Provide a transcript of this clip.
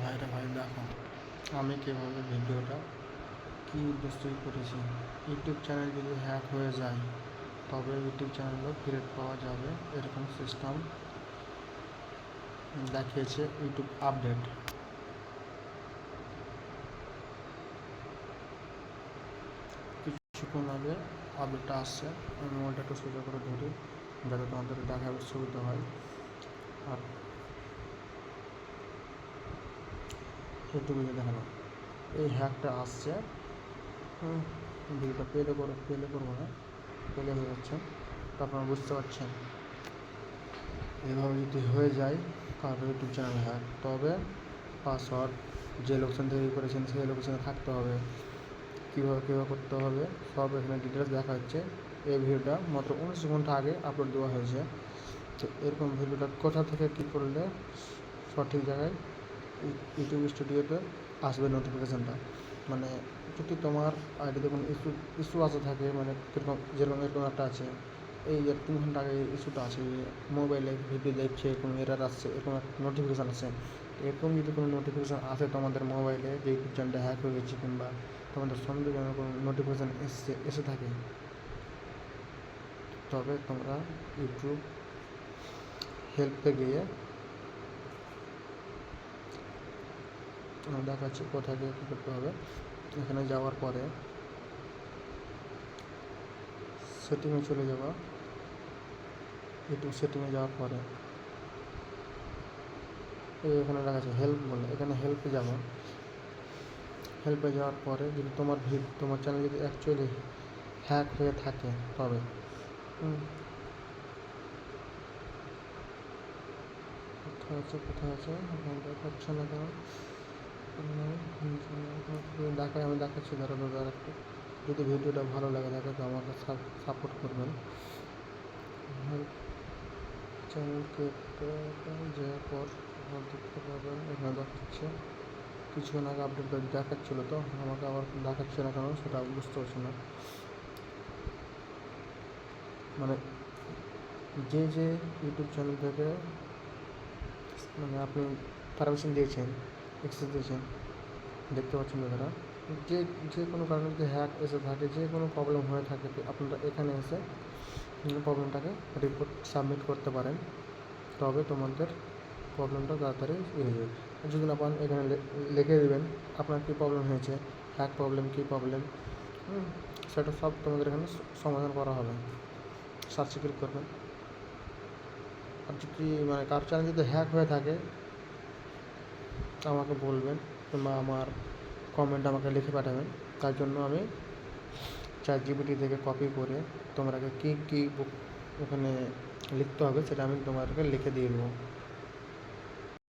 ভাইরা, ভাই, দেখো, আমি কীভাবে ভিডিওটা কী উদ্দেশ্যে করেছি, ইউটিউব চ্যানেল যদি হ্যাক হয়ে যায়, তবে ইউটিউব চ্যানেলও ফেরত পাওয়া যাবে এরকম সিস্টেম দেখিয়েছে ইউটিউব আপডেট কিছুক্ষণ আগে আপডেটটা আসছে, আমি মোবাইলটা একটু সোজা করে ধরি, যাতে তোমাদের দেখার সুবিধা হয়। আর ইউটিউবে দেখানো এই হ্যাকটা আসছে। হুম, ভিডিওটা পেলে করে পেলে করব না। পেলে হয়ে যাচ্ছে। তো আপনারা বুঝতে পারছেন। এইভাবে যদি হয়ে যায় কারও ইউটিউব চ্যানেল হ্যাক তবে পাসওয়ার্ড যে লোকেশন থেকে করেছেন সেই লোকেশনে থাকতে হবে। কীভাবে কীভাবে করতে হবে সব এখানে ডিটেলস দেখা হচ্ছে। এই ভিডিওটা মাত্র উনিশ ঘণ্টা আগে আপলোড দেওয়া হয়েছে। তো এরকম ভিডিওটা কোথা থেকে কী করলে সঠিক জায়গায় ইউটিউব স্টুডিওতে আসবে নোটিফিকেশানটা মানে যদি তোমার আইডিতে কোনো ইস্যু ইস্যু আসে থাকে মানে কীরকম, যেরকম, এরকম একটা আছে, এই যে তিন ঘণ্টা আগে ইস্যুটা আছে মোবাইলে ভিডিও দেখছে কোনো এরার আসছে, এরকম একটা নোটিফিকেশান আসছে এরকম যদি কোনো নোটিফিকেশান আসে তোমাদের মোবাইলে যে ইউটিউব চ্যানেলটা হ্যাক হয়ে গেছে কিংবা তোমাদের সন্দেহজনক কোনো নোটিফিকেশান এসছে, এসে থাকে, তবে তোমরা ইউটিউব হেল্পে গিয়ে আমি দেখাচ্ছি কোথায় গিয়ে কী করতে হবে। এখানে যাওয়ার পরে সেটিংয়ে চলে যাওয়া ইউটিউব সেটিংয়ে যাওয়ার পরে এখানে লেখা আছে হেল্প বলে, এখানে হেল্পে যাব। হেল্পে যাওয়ার পরে যদি তোমার ভিড, তোমার চ্যানেল যদি অ্যাকচুয়ালি হ্যাক হয়ে থাকে তবে কোথায় আছে কোথায় আছে? দেখাচ্ছে না কেন? দেখায় আমি দেখাচ্ছি, ধরো দাদা একটু। যদি ভিডিওটা ভালো লাগে থাকে তো আমাকে সাপোর্ট করবেন। চ্যানেলকে যাওয়ার পর দেখতে পাবেন এখানে দেখাচ্ছে। কিছুক্ষণ আগে আপডেট দেখাচ্ছিলো তো, আমাকে আবার দেখাচ্ছে না কেন সেটা বুঝতে পারছি না। মানে যে যে ইউটিউব চ্যানেল থেকে মানে আপনি পারমিশন দিয়েছেন দিয়েছেন দেখতে পাচ্ছেন দাদারা। যে যে কোনো কারণে যদি হ্যাক এসে থাকে, যে কোনো প্রবলেম হয়ে থাকে আপনারা এখানে এসে প্রবলেমটাকে রিপোর্ট সাবমিট করতে পারেন। তবে তোমাদের প্রবলেমটা তাড়াতাড়ি ইয়ে হয়ে যাবে। যদি না পান, এখানে লিখে দেবেন, আপনার কী প্রবলেম হয়েছে হ্যাক প্রবলেম কী প্রবলেম সেটা সব তোমাদের এখানে সমাধান করা হবে। সার্চে করবেন। আর যদি মানে কার চ্যানেল যদি হ্যাক হয়ে থাকে আমাকে বলবেন কিংবা আমার কমেন্ট আমাকে লিখে পাঠাবেন। তার জন্য আমি চার জিবিটি থেকে কপি করে তোমাকে কী কী ওখানে লিখতে হবে সেটা আমি তোমাদেরকে লিখে দিয়ে দেবো।